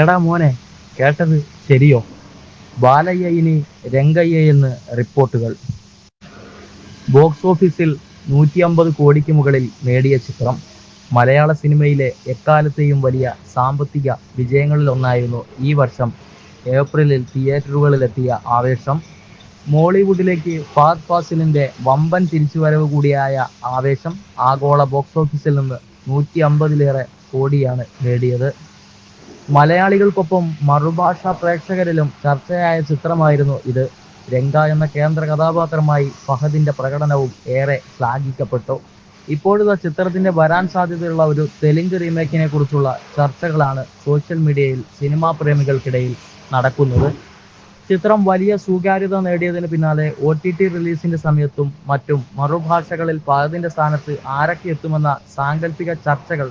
എടാ മോനെ കേട്ടത് ശരിയോ? ബാലയ്യ ഇനി രംഗയ്യ എന്ന് റിപ്പോർട്ടുകൾ. ബോക്സ് ഓഫീസിൽ നൂറ്റി അമ്പത് കോടിക്ക് മുകളിൽ നേടിയ ചിത്രം. മലയാള സിനിമയിലെ എക്കാലത്തെയും വലിയ സാമ്പത്തിക വിജയങ്ങളിലൊന്നായിരുന്നു ഈ വർഷം ഏപ്രിലിൽ തിയേറ്ററുകളിലെത്തിയ ആവേശം. മോളിവുഡിലേക്ക് ഫാദ് ഫാസിലിന്റെ വമ്പൻ തിരിച്ചുവരവ് കൂടിയായ ആവേശം ആഗോള ബോക്സ് ഓഫീസിൽ നിന്ന് നൂറ്റി അമ്പതിലേറെ കോടിയാണ് നേടിയത്. മലയാളികൾക്കൊപ്പം മറുഭാഷാ പ്രേക്ഷകരിലും ചർച്ചയായ ചിത്രമായിരുന്നു ഇത്. രംഗ എന്ന കേന്ദ്ര കഥാപാത്രമായി ഫഹദിന്റെ പ്രകടനവും ഏറെ ശ്ലാഘിക്കപ്പെട്ടു. ഇപ്പോഴത്തെ ചിത്രത്തിന്റെ വരാൻ സാധ്യതയുള്ള ഒരു തെലുങ്ക് റീമേക്കിനെ കുറിച്ചുള്ള ചർച്ചകളാണ് സോഷ്യൽ മീഡിയയിൽ സിനിമാ പ്രേമികൾക്കിടയിൽ നടക്കുന്നത്. ചിത്രം വലിയ സ്വീകാര്യത നേടിയതിന് പിന്നാലെ ഒ ടി ടി റിലീസിന്റെ സമയത്തും മറ്റും മറുഭാഷകളിൽ പലതിന്റെ സ്ഥാനത്ത് ആരൊക്കെ എത്തുമെന്ന സാങ്കല്പിക ചർച്ചകൾ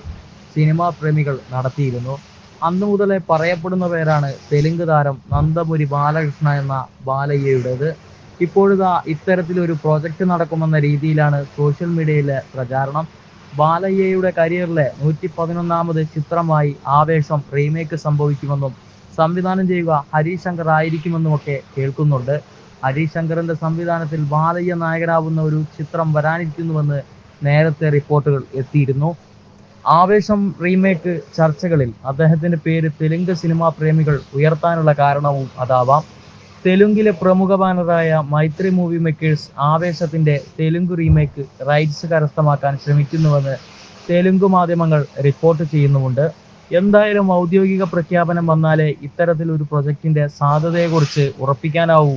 സിനിമാ പ്രേമികൾ നടത്തിയിരുന്നു. അന്നു മുതലേ പറയപ്പെടുന്ന പേരാണ് തെലുങ്ക് താരം നന്ദമുരി ബാലകൃഷ്ണ എന്ന ബാലയ്യയുടേത്. ഇപ്പോഴിതാ ഇത്തരത്തിലൊരു പ്രോജക്റ്റ് നടക്കുമെന്ന രീതിയിലാണ് സോഷ്യൽ മീഡിയയിലെ പ്രചാരണം. ബാലയ്യയുടെ കരിയറിലെ നൂറ്റി പതിനൊന്നാമത് ചിത്രമായി ആവേശം റീമേക്ക് സംഭവിക്കുമെന്നും സംവിധാനം ചെയ്യുക ഹരീഷ് ശങ്കർ ആയിരിക്കുമെന്നുമൊക്കെ കേൾക്കുന്നുണ്ട്. ഹരീഷ് ശങ്കറിന്റെ സംവിധാനത്തിൽ ബാലയ്യ നായകനാവുന്ന ഒരു ചിത്രം വരാനിരിക്കുന്നുവെന്ന് നേരത്തെ റിപ്പോർട്ടുകൾ എത്തിയിരുന്നു. ആവേശം റീമേക്ക് ചർച്ചകളിൽ അദ്ദേഹത്തിന്റെ പേര് തെലുങ്ക് സിനിമാ പ്രേമികൾ ഉയർത്താനുള്ള കാരണവും അതാവാം. തെലുങ്കിലെ പ്രമുഖ ബാനറായ മൈത്രി മൂവി മേക്കേഴ്സ് ആവേശത്തിന്റെ തെലുങ്ക് റീമേക്ക് റൈറ്റ്സ് കരസ്ഥമാക്കാൻ ശ്രമിക്കുന്നുവെന്ന് തെലുങ്ക് മാധ്യമങ്ങൾ റിപ്പോർട്ട് ചെയ്യുന്നുമുണ്ട്. എന്തായാലും ഔദ്യോഗിക പ്രഖ്യാപനം വന്നാലേ ഇത്തരത്തിലൊരു പ്രൊജക്ടിന്റെ സാധ്യതയെക്കുറിച്ച് ഉറപ്പിക്കാനാവൂ.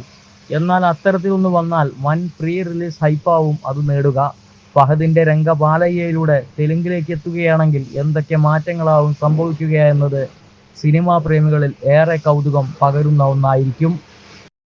എന്നാൽ അത്തരത്തിലൊന്ന് വന്നാൽ വൻ പ്രീ റിലീസ് ഹൈപ്പാവും അത് നേടുക. ഫഹദിന്റെ രംഗബാലയ്യയിലൂടെ തെലുങ്കിലേക്ക് എത്തുകയാണെങ്കിൽ എന്തൊക്കെ മാറ്റങ്ങളാവും സംഭവിക്കുക എന്നത് സിനിമാ പ്രേമികളിൽ ഏറെ കൗതുകം പകരുന്ന ഒന്നായിരിക്കും.